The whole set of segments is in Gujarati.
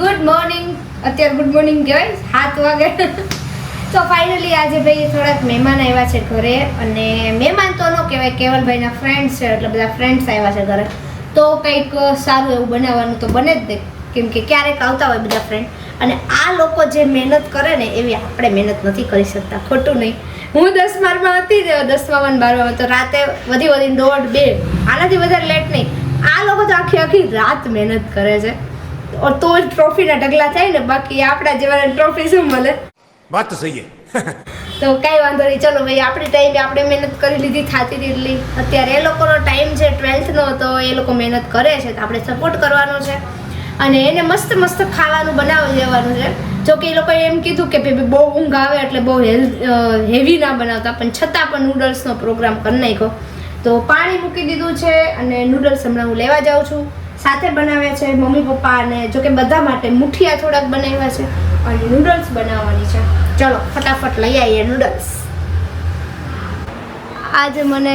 ગુડ મોર્નિંગ અત્યારે ગુડ મોર્નિંગ કહેવાય, સાત વાગે. તો ફાઇનલી આજે ભાઈ થોડાક મહેમાન આવ્યા છે ઘરે અને મહેમાન તો ન કહેવાય, કેવલભાઈના ફ્રેન્ડ્સ છે, એટલે બધા ફ્રેન્ડ્સ આવ્યા છે ઘરે. તો કંઈક સારું એવું બનાવવાનું તો બને જ નહીં કેમ કે ક્યારેક આવતા હોય બધા ફ્રેન્ડ અને આ લોકો જે મહેનત કરે ને, એવી આપણે મહેનત નથી કરી શકતા. ખોટું નહીં. હું દસ બારમાં હતી ને દસમાં અને બારમાં, તો રાતે વધી વધીને દોઢ બે. આનાથી વધારે લેટ નહીં. આ લોકો તો આખી આખી રાત મહેનત કરે છે. તો જ ટ્રોફીના ઢગલા થાય ને બાકી આપણા જેવા ટ્રોફી શું મળે? વાત તો સહી તો કાંઈ વાંધો નહીં ચલો ભાઈ આપણે ટાઈમે આપણે મહેનત કરી લીધી થાતી એટલી. અત્યારે એ લોકોનો ટાઈમ છે ટ્વેલ્થનો તો એ લોકો મહેનત કરે છે તો આપણે સપોર્ટ કરવાનો છે. અને એને મસ્ત મસ્ત ખાવાનું બનાવી દેવાનું છે. જો કે એ લોકોએ એમ કીધું કે ભાઈ બહુ ઊંઘ આવે એટલે બહુ હેવી ના બનાવતા પણ છતાં પણ નૂડલ્સનો પ્રોગ્રામ કરી નાખ્યો. તો પાણી મૂકી દીધું છે અને નૂડલ્સ હમણાં હું લેવા જાઉં છું. સાથે બનાવ્યા છે મમ્મી પપ્પા અને જો કે બધા માટે મુઠિયા થોડાક બનાવ્યા છે અને નૂડલ્સ બનાવવાની છે. ચલો ફટાફટ લઈ આવીએ નૂડલ્સ આજે મને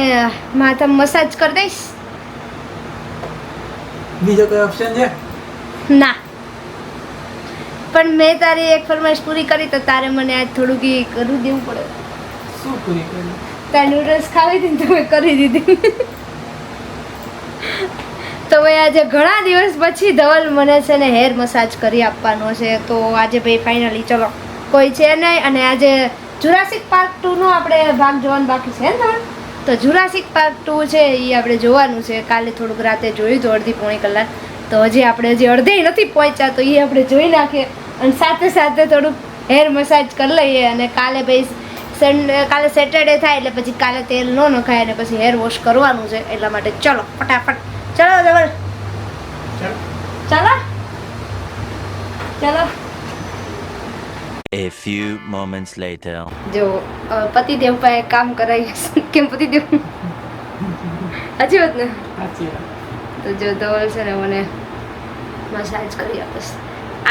માથા મસાજ કરી દઈશ. બીજો કોઈ ઓપ્શન છે? ના. પણ મેં તારી એક ફરમાઈશ પૂરી કરી તો તારે મને આજ થોડુંક એ કરવું દેવું પડે. શું પૂરી કરી? તાર નૂડલ્સ ખાવી હતી તો મેં કરી દીધી. ભાઈ આજે ઘણા દિવસ પછી ધવલ મને છે ને હેર મસાજ કરી આપવાનો છે. તો આજે ભાઈ ફાઇનલી ચલો, કોઈ છે નહીં અને આજે જુરાસિક પાર્ક ટુનો આપણે ભાગ જોવાનું બાકી છે ને તો જુરાસિક પાર્ક ટુ છે એ આપણે જોવાનું છે. કાલે થોડુંક રાતે જોયું તો અડધી પોણી કલાક. તો હજી આપણે હજી અડધે નથી પહોંચ્યા, તો એ આપણે જોઈ નાખીએ અને સાથે સાથે થોડુંક હેર મસાજ કરી લઈએ અને કાલે ભાઈ સન્ડે કાલે સેટરડે થાય એટલે પછી કાલે તેલ ન નખાય અને પછી હેર વોશ કરવાનું છે. એટલા માટે ચલો, ફટાફટ. ચલો જબર ચાલો. ચાલો. A few moments later. જો પતિદેવ પાસે કામ કરાવી કેમ પતિદેવ? સાચી વાત ને? સાચી વાત. તો જો ધવલ છે ને મને મસાજ કરી આપીશ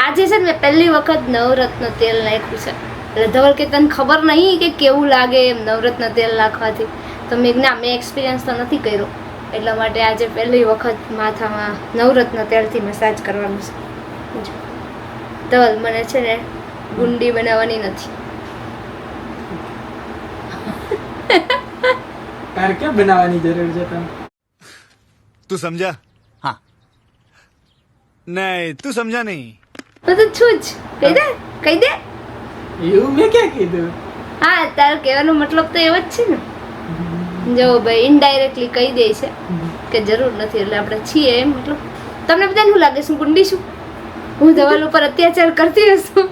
આજે છે ને મેં પહેલી વખત નવરત્ન તેલ નાખ્યું છે. એટલે ધવલ કે તને ખબર નહીં કે કેવું લાગે એમ નવરત્ન તેલ નાખવાથી. તો મેં ના મેં એક્સપિરિયન્સ તો નથી કર્યો. એટલા માટે આજે પહેલી વખત માથામાં નવરત્ન તેલથી મસાજ કરવાનું છે. તો મને છે ને ગુંડી બનાવવાની નથી. તાર કે બનાવવાની જરૂર છે તમ તું સમજા? હા. નહીં તું સમજા નહીં. બધું છું જ. કહી દે કહી દે. એવું મેં ક્યાં કીધું? હા તારો કહેવાનો મતલબ તો એવો જ છે ને. જો ભાઈ ઇનડાયરેક્ટલી કહી દે છે કે જરૂર નથી એટલે આપણે છીએ એમ. મતલબ તમને બધાને શું લાગે શું ગુંડી છું? હું ધવલ ઉપર અત્યાચાર કરતી હશું?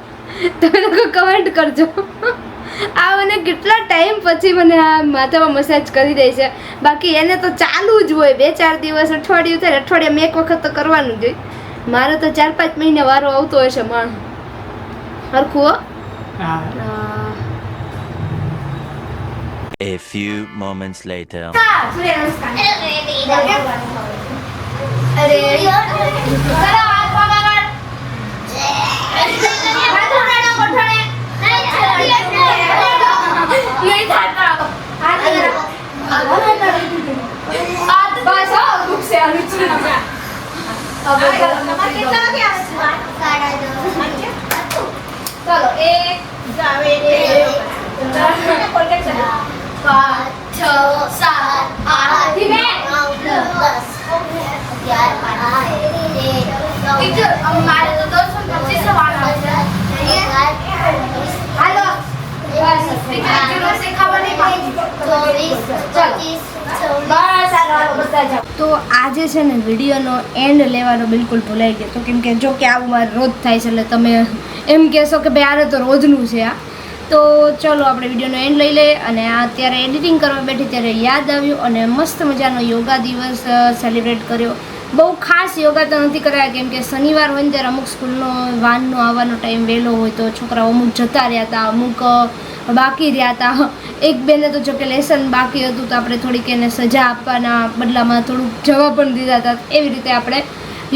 તમે લોકો કમેન્ટ કરજો. આ મને કેટલા ટાઈમ પછી મને આ માથામાં મસાજ કરી દે છે. બાકી એને તો ચાલુ જ હોય બે ચાર દિવસ અઠવાડિયું થાય અઠવાડિયામાં એક વખત તો કરવાનું જ હોય. મારે તો ચાર પાંચ મહિને વારો આવતો હોય છે માણ હરખું હો. A few moments later. સૂર્ય નમસ્કાર અરે તો આજે છે ને વિડીયોનો એન્ડ લેવાનો બિલકુલ ભૂલાઈ ગયો. તો કેમ કે જો કે આવું મારે રોજ થાય છે એટલે તમે એમ કહેશો કે ભાઈ આરે તો રોજનું છે આ. તો ચલો આપણે વિડીયોનો એન્ડ લઈ લઈએ અને અત્યારે એડિટિંગ કરવા બેઠી ત્યારે યાદ આવ્યું અને મસ્ત મજાનો યોગા દિવસ સેલિબ્રેટ કર્યો. બહુ ખાસ યોગા તો નથી કરાયા, કેમ કે શનિવાર હોય ને ત્યારે અમુક સ્કૂલનો વાનનો આવવાનો ટાઈમ વહેલો હોય તો છોકરાઓ અમુક જતા રહ્યા હતા, અમુક બાકી રહ્યા હતા. એક બેને તો જો કે લેસન બાકી હતું તો આપણે થોડીક એને સજા આપવાના બદલામાં થોડુંક જવા પણ દીધા હતા. એવી રીતે આપણે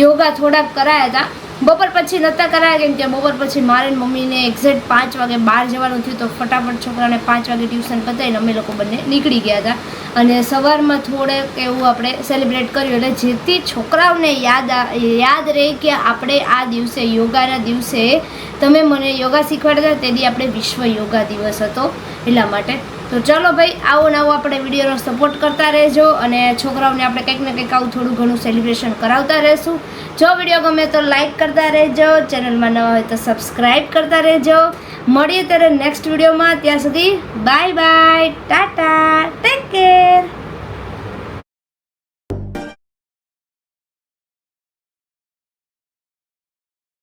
યોગા થોડાક કરાયા હતા. બપોર પછી નહોતા કરાયા, કેમ કે બપોર પછી મારે મમ્મીને એક્ઝેક્ટ પાંચ વાગે બહાર જવાનું થયું તો ફટાફટ છોકરાને પાંચ વાગે ટ્યુશન પતાવીને અમે લોકો બંને નીકળી ગયા હતા. અને સવારમાં થોડેક એવું આપણે સેલિબ્રેટ કર્યું એટલે જેથી છોકરાઓને યાદ યાદ રહે કે આપણે આ દિવસે યોગાના દિવસે તમે મને યોગા શીખવાડતા તેથી આપણે વિશ્વ યોગા દિવસ હતો. એટલા માટે તો ચલો ભાઈ, આવો ને આવો આપણે વિડીયોનો સપોર્ટ કરતા રહેજો અને છોકરાઓને આપણે કંઈક ને કંઈક આવું થોડું ઘણું સેલિબ્રેશન કરાવતા રહેશું. જો વીડિયો ગમે તો લાઈક કરતા રહેજો ચેનલમાં નવા હોય તો સબસ્ક્રાઈબ કરતા રહેજો. મળીએ ત્યારે નેક્સ્ટ વિડીયોમાં ત્યાં સુધી બાય બાય ટાટા